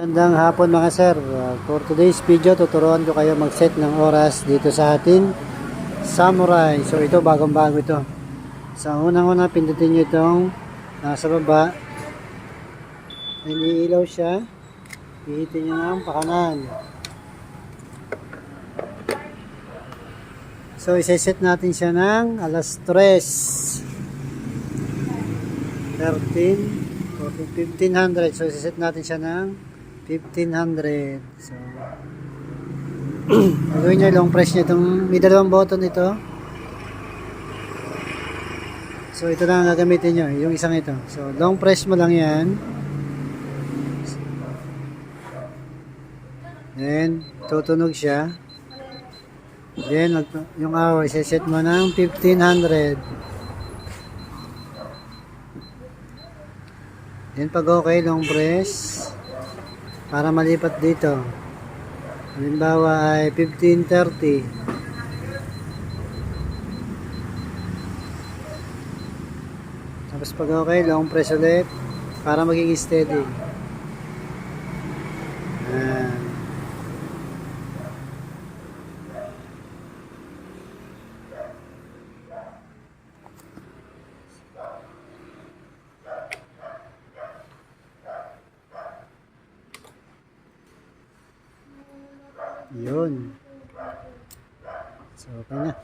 Magandang hapon mga sir. Uh, for today's video, tuturuan ko kayo mag-set ng oras dito sa ating Samurai. So ito, bagong bago ito. Sa unang-una, pindutin nyo itong nasa baba. Iniilaw siya. Pihitin nyo ng pakanan. So, isa-set natin siya ng alas 3. 13, 14, 1500. So, isa-set natin siya ng 1500. So, gagawin nyo long press nyo itong, may dalawang button ito. So, ito lang ang gagamitin nyo, yung isang ito. So, long press mo lang yan. Then, tutunog siya. Then, yung hour, set mo ng 1500. Then, pag okay, long press. Para malipat dito. Halimbawa ay 1530. Tapos pag okay, long press ulit. Para maging steady. Yun. So, okay na.